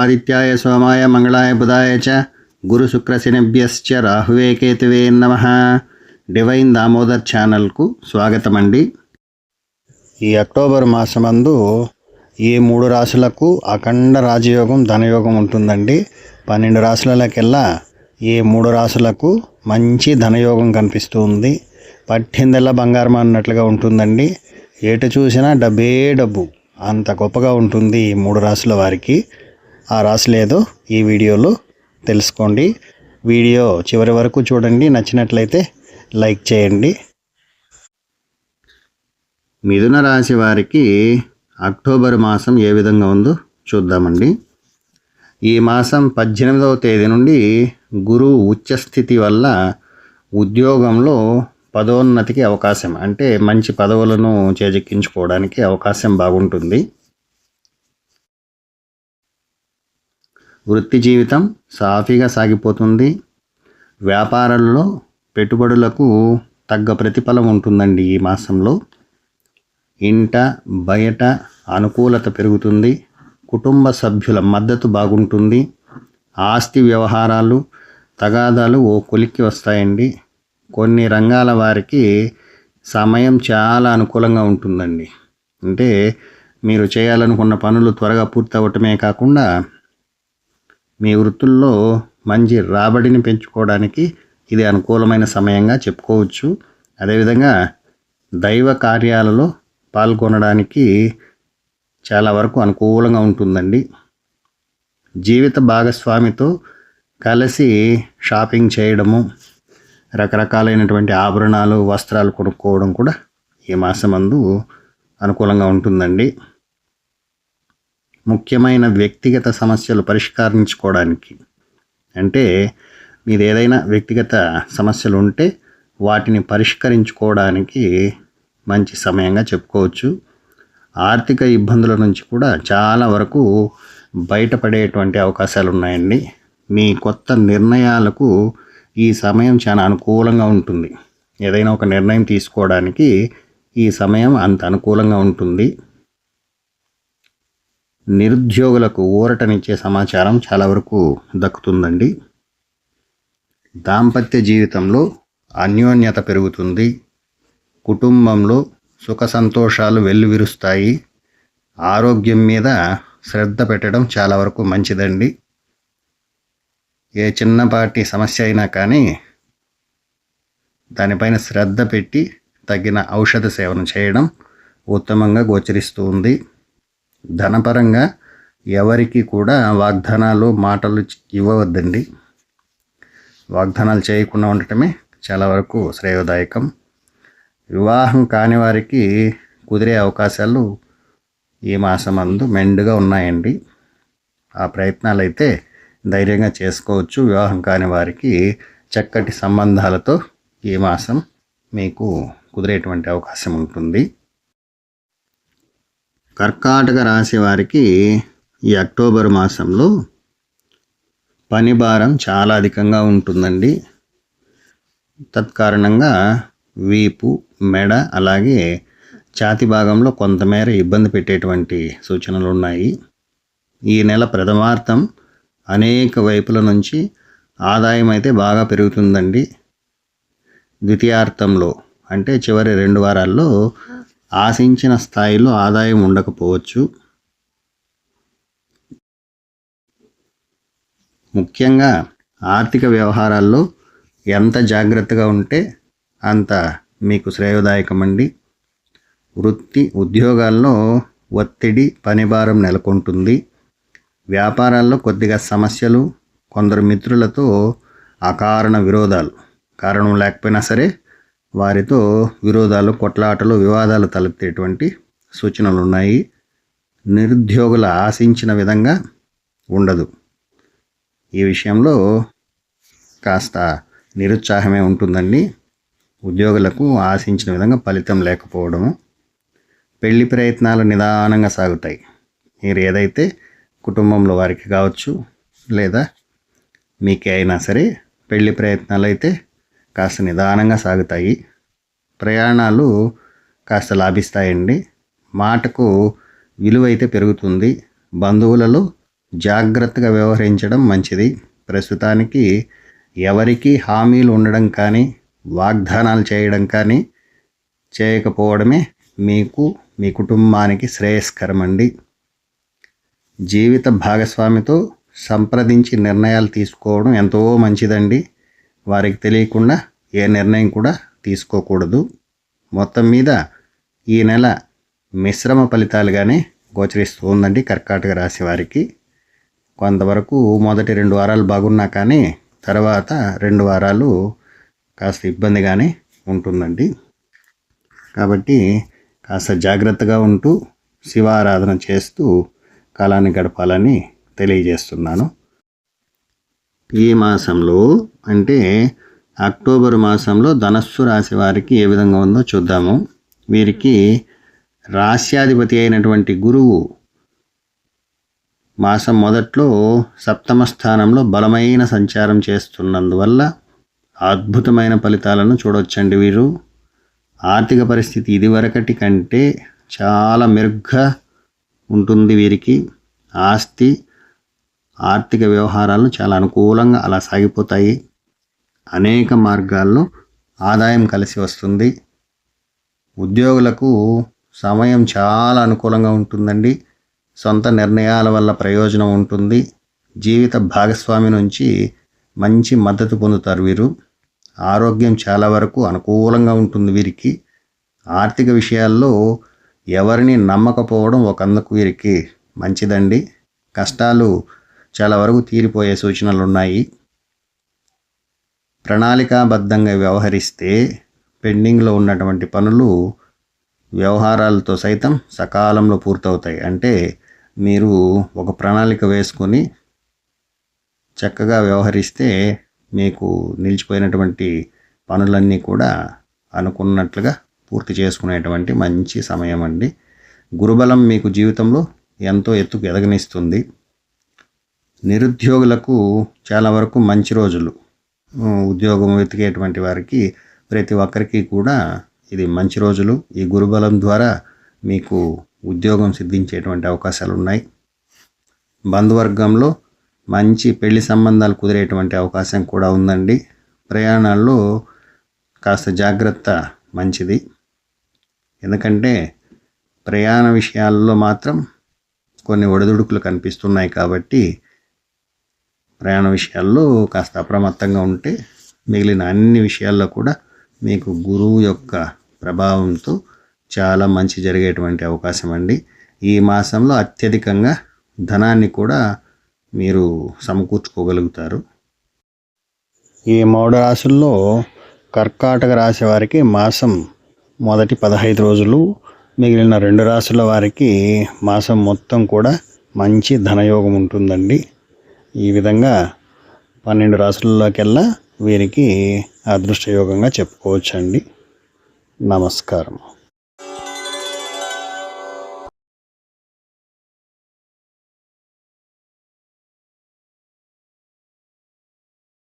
ఆదిత్యాయ సోమాయ మంగళాయ బుధాయ చ గురు శుక్రశనిభ్యశ్చ రాహువే కేతువే నమ డివైన్ దామోదర్ ఛానల్కు స్వాగతం అండి ఈ అక్టోబర్ మాసమందు ఈ మూడు రాశులకు అఖండ రాజయోగం ధనయోగం ఉంటుందండి. పన్నెండు రాశులకెల్లా ఈ మూడు రాశులకు మంచి ధనయోగం కనిపిస్తూ ఉంది. పట్టిందల్లా బంగారం అన్నట్లుగా ఉంటుందండి. ఎటు చూసినా డబ్బే డబ్బు. అంత గొప్పగా ఉంటుంది ఈ మూడు రాశుల వారికి. ఆ రాశులు లేదో. ఈ వీడియోలో తెలుసుకోండి. వీడియో చివరి వరకు చూడండి. నచ్చినట్లయితే లైక్ చేయండి. మిథున రాశి వారికి అక్టోబర్ మాసం ఏ విధంగా ఉందో చూద్దామండి. ఈ మాసం పద్దెనిమిదవ తేదీ నుండి గురువు ఉచ్చస్థితి వల్ల ఉద్యోగంలో పదోన్నతికి అవకాశం అంటే మంచి పదవులను చేజెక్కించుకోవడానికి అవకాశం బాగుంటుంది. వృత్తి జీవితం సాఫీగా సాగిపోతుంది. వ్యాపారాల్లో పెట్టుబడులకు తగ్గ ప్రతిఫలం ఉంటుందండి ఈ మాసంలో. ఇంట బయట అనుకూలత పెరుగుతుంది. కుటుంబ సభ్యుల మద్దతు బాగుంటుంది. ఆస్తి వ్యవహారాలు తగాదాలు ఓ కొలిక్కి వస్తాయండి. కొన్ని రంగాల వారికి సమయం చాలా అనుకూలంగా ఉంటుందండి. అంటే మీరు చేయాలనుకున్న పనులు త్వరగా పూర్తవటమే కాకుండా మీ వృత్తుల్లో మంచి రాబడిని పెంచుకోవడానికి ఇది అనుకూలమైన సమయంగా చెప్పుకోవచ్చు. అదేవిధంగా దైవ కార్యాలలో పాల్గొనడానికి చాలా వరకు అనుకూలంగా ఉంటుందండి. జీవిత భాగస్వామితో కలిసి షాపింగ్ చేయడము రకరకాలైనటువంటి ఆభరణాలు వస్త్రాలు కొనుక్కోవడం కూడా ఈ మాసమందు అనుకూలంగా ఉంటుందండి. ముఖ్యమైన వ్యక్తిగత సమస్యలు పరిష్కరించుకోవడానికి. అంటే మీరు ఏదైనా వ్యక్తిగత సమస్యలు ఉంటే వాటిని పరిష్కరించుకోవడానికి మంచి సమయంగా చెప్పుకోవచ్చు. ఆర్థిక ఇబ్బందుల నుంచి కూడా చాలా వరకు బయటపడేటువంటి అవకాశాలు ఉన్నాయండి మీ కొత్త నిర్ణయాలకు ఈ సమయం చాలా అనుకూలంగా ఉంటుంది. ఏదైనా ఒక నిర్ణయం తీసుకోవడానికి ఈ సమయం అంత అనుకూలంగా ఉంటుంది. నిరుద్యోగులకు ఊరటనిచ్చే సమాచారం చాలా వరకు దక్కుతుందండి. దాంపత్య జీవితంలో అన్యోన్యత పెరుగుతుంది. కుటుంబంలో సుఖ సంతోషాలు వెల్లువిరుస్తాయి. ఆరోగ్యం మీద శ్రద్ధ పెట్టడం చాలా వరకు మంచిదండి. ఏ చిన్నపాటి సమస్య అయినా కానీ దానిపైన శ్రద్ధ పెట్టి తగిన ఔషధ సేవన చేయడం ఉత్తమంగా గోచరిస్తుంది ధనపరంగా ఎవరికి కూడా వాగ్దానాలు మాటలు ఇవ్వవద్దండి. వాగ్దానాలు చేయకుండా ఉండటమే చాలా వరకు శ్రేయోదాయకం. వివాహం కాని వారికి కుదిరే అవకాశాలు ఈ మాసం అందు మెండుగా ఉన్నాయండి. ఆ ప్రయత్నాలు అయితే ధైర్యంగా చేసుకోవచ్చు. వివాహం కాని వారికి చక్కటి సంబంధాలతో ఈ మాసం మీకు కుదిరేటువంటి అవకాశం ఉంటుంది. కర్కాటక రాశి వారికి ఈ అక్టోబర్ మాసంలో పని భారం చాలా అధికంగా ఉంటుందండి. తత్కారణంగా వీపు మెడ అలాగే ఛాతి భాగంలో కొంతమేర ఇబ్బంది పెట్టేటువంటి సూచనలు ఉన్నాయి ఈ నెల ప్రథమార్థం అనేక వైపుల నుంచి ఆదాయం అయితే బాగా పెరుగుతుందండి. ద్వితీయార్థంలో అంటే చివరి రెండు వారాల్లో ఆశించిన స్థాయిలో ఆదాయం ఉండకపోవచ్చు. ముఖ్యంగా ఆర్థిక వ్యవహారాల్లో ఎంత జాగ్రత్తగా ఉంటే అంత మీకు శ్రేయోదాయకమండి. వృత్తి ఉద్యోగాల్లో ఒత్తిడి పనిభారం నెలకొంటుంది. వ్యాపారాల్లో కొద్దిగా సమస్యలు కొందరు మిత్రులతో అకారణ విరోధాలు కారణం లేకపోయినా సరే వారితో విరోధాలు కొట్లాటలు వివాదాలు తలెత్తేటువంటి సూచనలు ఉన్నాయి నిరుద్యోగుల ఆశించిన విధంగా ఉండదు. ఈ విషయంలో కాస్త నిరుత్సాహమే ఉంటుందండి. ఉద్యోగులకు ఆశించిన విధంగా ఫలితం లేకపోవడము పెళ్ళి ప్రయత్నాలు నిదానంగా సాగుతాయి. మీరు ఏదైతే కుటుంబంలో వారికి కావచ్చు లేదా మీకే అయినా సరే పెళ్ళి ప్రయత్నాలు అయితే కాస్త నిదానంగా సాగుతాయి. ప్రయాణాలు కాస్త లాభిస్తాయండి. మాటకు విలువ అయితే పెరుగుతుంది. బంధువులలో జాగ్రత్తగా వ్యవహరించడం మంచిది. ప్రస్తుతానికి ఎవరికి హామీలు ఉండడం కానీ వాగ్దానాలు చేయడం కానీ చేయకపోవడమే మీకు మీ కుటుంబానికి శ్రేయస్కరం అండి జీవిత భాగస్వామితో సంప్రదించి నిర్ణయాలు తీసుకోవడం ఎంతో మంచిదండి. వారికి తెలియకుండా ఏ నిర్ణయం కూడా తీసుకోకూడదు. మొత్తం మీద ఈ నెల మిశ్రమ ఫలితాలుగానే గోచరిస్తూ ఉందండి కర్కాటక రాశి వారికి. కొంతవరకు మొదటి రెండు వారాలు బాగున్నా కానీ తర్వాత రెండు వారాలు కాస్త ఇబ్బందిగానే ఉంటుందండి. కాబట్టి కాస్త జాగ్రత్తగా ఉంటూ శివారాధన చేస్తూ కాలాన్ని గడపాలని తెలియజేస్తున్నాను. ఈ మాసంలో అంటే అక్టోబర్ మాసంలో ధనస్సు రాశి వారికి ఏ విధంగా ఉందో చూద్దాము. వీరికి రాశ్యాధిపతి అయినటువంటి గురువు మాసం మొదట్లో సప్తమ స్థానంలో బలమైన సంచారం చేస్తున్నందువల్ల అద్భుతమైన ఫలితాలను చూడవచ్చండి వీరు. ఆర్థిక పరిస్థితి ఇదివరకటి కంటే చాలా మెరుగ్గా ఉంటుంది వీరికి. ఆస్తి ఆర్థిక వ్యవహారాలు చాలా అనుకూలంగా అలా సాగిపోతాయి. అనేక మార్గాల్లో ఆదాయం కలిసి వస్తుంది. ఉద్యోగులకు సమయం చాలా అనుకూలంగా ఉంటుందండి. సొంత నిర్ణయాల వల్ల ప్రయోజనం ఉంటుంది. జీవిత భాగస్వామి నుంచి మంచి మద్దతు పొందుతారు వీరు. ఆరోగ్యం చాలా వరకు అనుకూలంగా ఉంటుంది వీరికి. ఆర్థిక విషయాల్లో ఎవరిని నమ్మకపోవడం ఒకందుకు వీరికి మంచిదండి. కష్టాలు చాలా వరకు తీరిపోయే సూచనలు ఉన్నాయి ప్రణాళికాబద్ధంగా వ్యవహరిస్తే పెండింగ్లో ఉన్నటువంటి పనులు వ్యవహారాలతో సైతం సకాలంలో పూర్తవుతాయి. అంటే మీరు ఒక ప్రణాళిక వేసుకొని చక్కగా వ్యవహరిస్తే మీకు నిలిచిపోయినటువంటి పనులన్నీ కూడా అనుకున్నట్లుగా పూర్తి చేసుకునేటువంటి మంచి సమయం అండి. గురుబలం మీకు జీవితంలో ఎంతో ఎత్తుకు ఎదగనిస్తుంది. నిరుద్యోగులకు చాలా వరకు మంచి రోజులు. ఉద్యోగం వెతికేటువంటి వారికి ప్రతి ఒక్కరికి కూడా ఇది మంచి రోజులు. ఈ గురుబలం ద్వారా మీకు ఉద్యోగం సిద్ధించేటువంటి అవకాశాలు ఉన్నాయి. బంధువర్గంలో మంచి పెళ్ళి సంబంధాలు కుదిరేటువంటి అవకాశం కూడా ఉందండి. ప్రయాణాల్లో కాస్త జాగ్రత్త మంచిది. ఎందుకంటే ప్రయాణ విషయాల్లో మాత్రం కొన్ని ఒడిదుడుకులు కనిపిస్తున్నాయి కాబట్టి ప్రయాణ విషయాల్లో కాస్త అప్రమత్తంగా ఉంటే మిగిలిన అన్ని విషయాల్లో కూడా మీకు గురువు యొక్క ప్రభావంతో చాలా మంచి జరిగేటువంటి అవకాశం అండి. ఈ మాసంలో అత్యధికంగా ధనాన్ని కూడా మీరు సమకూర్చుకోగలుగుతారు. ఈ మూడు రాశుల్లో కర్కాటక రాశి వారికి మాసం మొదటి పదహైదు రోజులు మిగిలిన రెండు రాశుల వారికి మాసం మొత్తం కూడా మంచి ధనయోగం ఉంటుందండి. ఈ విధంగా పన్నెండు రాశుల్లోకెల్లా వీరికి అదృష్టయోగంగా చెప్పుకోవచ్చండి. నమస్కారం.